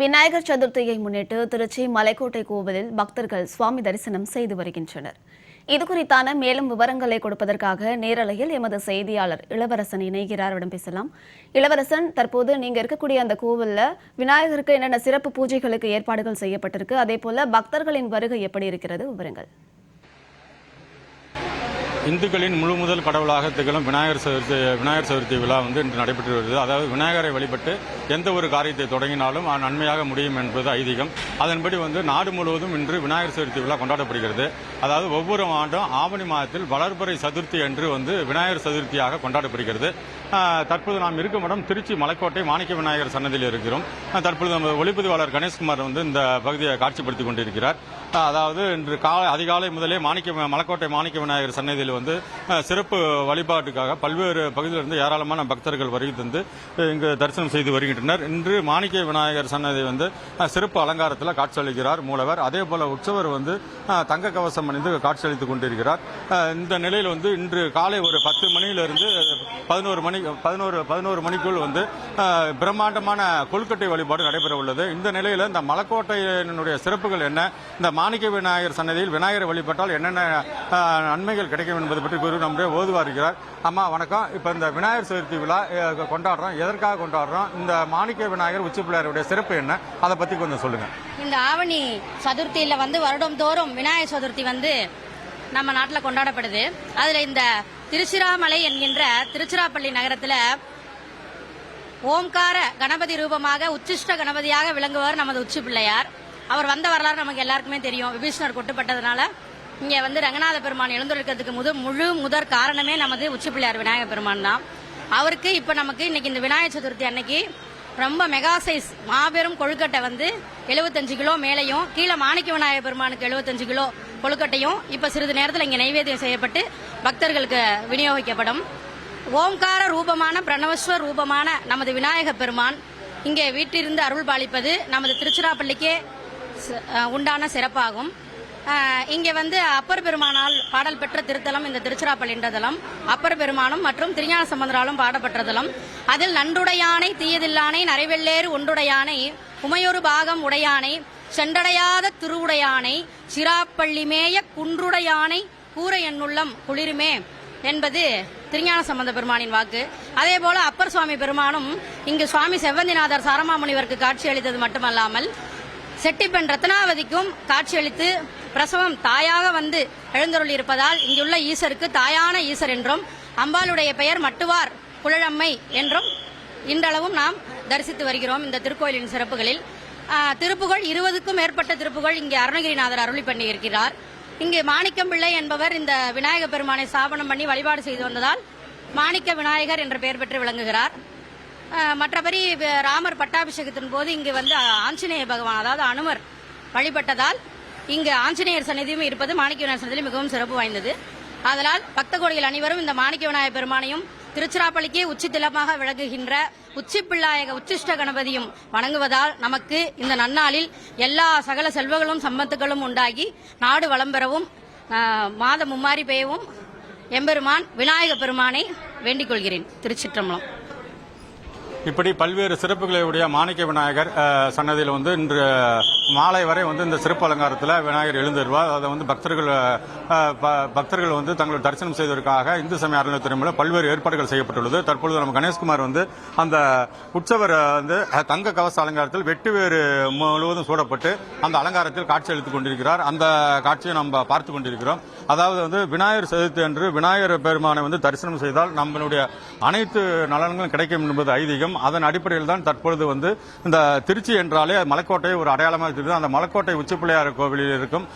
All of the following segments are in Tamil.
விநாயகர் சதுர்த்தியை முன்னிட்டு திருச்சி மலைக்கோட்டை கோவிலில் பக்தர்கள் சுவாமி தரிசனம் செய்து வருகின்றனர். இது குறித்தான மேலும் விவரங்களை கொடுப்பதற்காக நேரலையில் எமது செய்தியாளர் இளவரசன் இணைகிறார். உடன் பேசலாம். இளவரசன் தற்போது நீங்க இருக்கக்கூடிய அந்த கோவில்ல விநாயகருக்கு என்னென்ன சிறப்பு பூஜைகளுக்கு ஏற்பாடுகள் செய்யப்பட்டிருக்கு அதே போல பக்தர்களின் வருகை எப்படி இருக்கிறது? விவரங்கள். இந்துக்களின் முழு முதல் கடவுளாக திகழும் விநாயகர் சதுர்த்தி விநாயகர் சதுர்த்தி விழா வந்து இன்று நடைபெற்று வருகிறது. அதாவது விநாயகரை வழிபட்டு எந்த ஒரு காரியத்தை தொடங்கினாலும் அது நன்மையாக முடியும் என்பது ஐதீகம். அதன்படி வந்து நாடு முழுவதும் இன்று விநாயகர் சதுர்த்தி விழா கொண்டாடப்படுகிறது. அதாவது ஒவ்வொரு ஆண்டும் ஆவணி மாதத்தில் வளர்பறை சதுர்த்தி என்று வந்து விநாயகர் சதுர்த்தியாக கொண்டாடப்படுகிறது. தற்போது நாம் இருக்கும் இடம் திருச்சி மலைக்கோட்டை மாணிக்க விநாயகர் சன்னதியில் இருக்கிறோம். தற்பொழுது நம்ம ஒளிப்பதிவாளர் கணேஷ்குமார் வந்து இந்த பகுதியை காட்சிப்படுத்திக் கொண்டிருக்கிறார். அதாவது இன்று காலை அதிகாலை முதலே மாணிக்க மலைக்கோட்டை மாணிக்க விநாயகர் சன்னதியில் வந்து சிறப்பு வழிபாட்டுக்காக பல்வேறு பகுதியிலிருந்து ஏராளமான பக்தர்கள் வருகை தந்து இங்கு தரிசனம் செய்து வருகின்றனர். இன்று மாணிக்க விநாயகர் சன்னதி வந்து சிறப்பு அலங்காரத்தில் காட்சியளிக்கிறார் மூலவர். அதே போல உற்சவர் வந்து தங்க கவசம் அணிந்து காட்சியளித்துக் கொண்டிருக்கிறார். இந்த நிலையில் வந்து இன்று காலை ஒரு பத்து மணியிலிருந்து பதினோரு மணி பதினோரு பதினோரு மணிக்குள் வந்து பிரம்மாண்டமான கொழுக்கட்டை வழிபாடு நடைபெற உள்ளது. இந்த நிலையில் இந்த மலைக்கோட்டையினுடைய சிறப்புகள் என்ன? இந்த மாணிக்க விநாயகர் சன்னதியில் விநாயகரை வழிபட்டால் என்னென்ன நன்மைகள் கிடைக்கும் என்பது பற்றி கூறி நம்முடைய ஓதுவா இருக்கிறார். அம்மா வணக்கம். இப்போ இந்த விநாயகர் சதுர்த்தி விழா கொண்டாடுறோம். எதற்காக கொண்டாடுறோம்? இந்த மாணிக்க விநாயகர் உச்சி பிள்ளையாருடைய சிறப்பு என்ன? அதை பற்றி கொஞ்சம் சொல்லுங்க. இந்த ஆவணி சதுர்த்தியில் வந்து வருடம் தோறும் விநாயகர் சதுர்த்தி வந்து வந்து நம்ம நாட்டில் கொண்டாடப்படுது. அதில் இந்த திருச்சிராமலை என்கின்ற திருச்சிராப்பள்ளி நகரத்தில் ஓம்கார கணபதி ரூபமாக உச்சிஷ்ட கணபதியாக விளங்குவார் நமது உச்சி பிள்ளையார். அவர் வந்த வரலாறு நமக்கு எல்லாருக்குமே தெரியும். விபீஷ்ணர் கொட்டுப்பட்டதுனால இங்கே வந்து ரங்கநாத பெருமான் எழுந்திருக்கிறதுக்கு முது முழு முதற் காரணமே நமது உச்சி பிள்ளையார் விநாயகர் பெருமான் தான். அவருக்கு இப்போ நமக்கு இன்னைக்கு இந்த விநாயகர் சதுர்த்தி அன்னைக்கு ரொம்ப மெகா சைஸ் மாபெரும் கொழுக்கட்டை வந்து 75 கிலோ மேலையும் கீழே மாணிக்க விநாயகர் பெருமானுக்கு 75 கிலோ கொழுக்கட்டையும் இப்போ சிறிது நேரத்தில் இங்கே நைவேத்தியம் செய்யப்பட்டு பக்தர்களுக்கு விநியோகிக்கப்படும். ஓம்கார ரூபமான பிரணவஸ்வ ரூபமான நமது விநாயக பெருமான் இங்கே வீட்டிலிருந்து அருள் பாலிப்பது நமது திருச்சிராப்பள்ளிக்கே உண்டான சிறப்பாகும். இங்கே வந்து அப்பர் பெருமானால் பாடல் பெற்ற திருத்தலம் இந்த திருச்சிராப்பள்ளின்ற தலம். அப்பர் பெருமானும் மற்றும் திருஞான சம்பந்தராலும் பாடப்பட்டதலம் தலம். அதில் நன்றுடையானை தீயதில்லானை நரைவெள்ளேறு ஒன்றுடையானை உமையொரு பாகம் உடையானை சென்றடையாத திருவுடையானை சிராப்பள்ளிமேய குன்றுடையானை கூற எண்ணுள்ளம் குளிருமே என்பது திருஞான சம்பந்த பெருமானின் வாக்கு. அதே போல அப்பர் சுவாமி பெருமானும் இங்கு சுவாமி செவ்வந்திநாதர் சாரமாமுனிவருக்கு காட்சியளித்தது மட்டுமல்லாமல் செட்டிப்பெண் ரத்னாவதிக்கும் காட்சியளித்து பிரசவம் தாயாக வந்து எழுந்தருள் இருப்பதால் இங்குள்ள ஈசருக்கு தாயான ஈசர் என்றும் அம்பாளுடைய பெயர் மட்டுவார் குழலம்மை என்றும் இன்றளவும் நாம் தரிசித்து வருகிறோம் இந்த திருக்கோயிலின் சிறப்புகளில். ஆ, திருப்புகழ் இருபதுக்கும் மேற்பட்ட திருப்புகழ் இங்கே அருணகிரிநாதர் அருளி பண்ணி இருக்கிறார் மாணிக்கம் பிள்ளை என்பவர் இந்த விநாயக பெருமானை ஸ்தாபனம் பண்ணி வழிபாடு செய்து வந்ததால் மாணிக்க விநாயகர் என்ற பெயர் பெற்று விளங்குகிறார். மற்றபடி ராமர் பட்டாபிஷேகத்தின் போது இங்கு வந்து ஆஞ்சநேய பகவான் அதாவது அனுமர் வழிபட்டதால் இங்கு ஆஞ்சநேயர் சன்னதியும் இருப்பது மாணிக்க விநாயகர் சன்னதி மிகவும் சிறப்பு வாய்ந்தது. அதனால் பக்த கோடிகள் அனைவரும் இந்த மாணிக்க விநாயகர் பெருமானையும் திருச்சிராப்பள்ளிக்கே உச்சி திலமாக விளங்குகின்ற உச்சி பிள்ளாயக உச்சிஷ்ட கணபதியும் வணங்குவதால் நமக்கு இந்த நன்னாளில் எல்லா சகல செல்வங்களும் சம்பத்துகளும் உண்டாகி நாடு வளம் பெறவும் மாத மாதம் மும்மாரி பெய்யவும் எம்பெருமான் விநாயக பெருமானை வேண்டிக் கொள்கிறேன் திருச்சிற்றம்பலம். இப்படி பல்வேறு சிறப்புகளை உடைய மாணிக்க விநாயகர் சன்னதியில் வந்து இன்று மாலை வரை வந்து இந்த சிறப்பு அலங்காரத்தில் விநாயகர் எழுந்திருவார். அதை வந்து பக்தர்கள் ப- பக்தர்கள் வந்து தங்கள் தரிசனம் செய்வதற்காக இந்து சமய அறநிலையத்துறை மூலம் பல்வேறு ஏற்பாடுகள் செய்யப்பட்டுள்ளது. தற்பொழுது நம்ம கணேஷ்குமார் வந்து அந்த உற்சவர் வந்து தங்க கவச அலங்காரத்தில் வெட்டுவேறு முழுவதும் சூடப்பட்டு அந்த அலங்காரத்தில் காட்சி அளித்துக் கொண்டிருக்கிறார். அந்த காட்சியை நம்ம பார்த்து கொண்டிருக்கிறோம். அதாவது வந்து விநாயகர் சதுர்த்தி அன்று விநாயகர் பெருமானை வந்து தரிசனம் செய்தால் நம்மளுடைய அனைத்து நலன்களும் கிடைக்கும் என்பது ஐதீகம். அதன் அடிப்படையில் தான் தற்பொழுது வந்து இந்த திருச்சி என்றாலே மலைக்கோட்டை ஒரு அடையாளமாக இருக்குது அந்த மலைக்கோட்டை உச்சிப்பிள்ளையார் கோவிலில் இருக்கும்.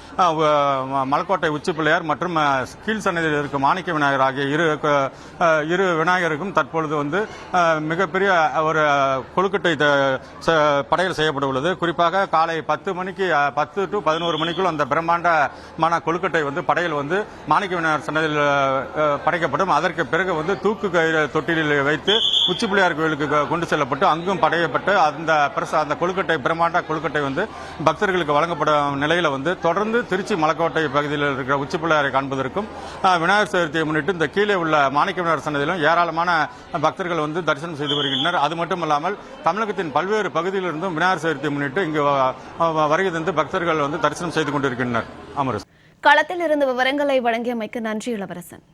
மலக்கோட்டை மலைக்கோட்டை உச்சி பிள்ளையார் மற்றும் கீழ் சன்னதியில் இருக்கும் மாணிக்க விநாயகர் ஆகிய இரு இரு விநாயகருக்கும் தற்பொழுது வந்து மிகப்பெரிய ஒரு கொழுக்கட்டை த- படையல் செய்யப்பட உள்ளது குறிப்பாக காலை பத்து மணிக்கு பத்து டு பதினோரு மணிக்குள் அந்த பிரம்மாண்டமான கொழுக்கட்டை வந்து படையல் வந்து மாணிக்க விநாயகர் சன்னதியில் படைக்கப்படும். அதற்கு பிறகு வந்து தூக்கு கயிறு தொட்டிலில் வைத்து உச்சிப்பிள்ளையார் கோயிலுக்கு கொண்டு செல்லப்பட்டு அங்கும் படையப்பட்டு அந்த பிரச அந்த கொழுக்கட்டை பிரம்மாண்ட கொழுக்கட்டை வந்து பக்தர்களுக்கு வழங்கப்படும் நிலையில வந்து தொடர்ந்து திருச்சி மலைக்கோட்டை பகுதியில் இருக்கிற உச்சிப்பிள்ளையாரை காண்பதற்கும் விநாயகர் சதுர்த்தியை முன்னிட்டு இந்த கீழே உள்ள மாணிக்க விநாயகர் சன்னதியிலும் ஏராளமான பக்தர்கள் வந்து தரிசனம் செய்து வருகின்றனர். அது மட்டுமல்லாமல் தமிழகத்தின் பல்வேறு பகுதியிலிருந்தும் விநாயகர் சதுர்த்தியை முன்னிட்டு இங்கு வருகை தந்து பக்தர்கள் வந்து தரிசனம் செய்து கொண்டிருக்கின்றனர். அமரஸ் களத்தில் இருந்து விவரங்களை வழங்கியமைக்கு நன்றி இளவரசன்.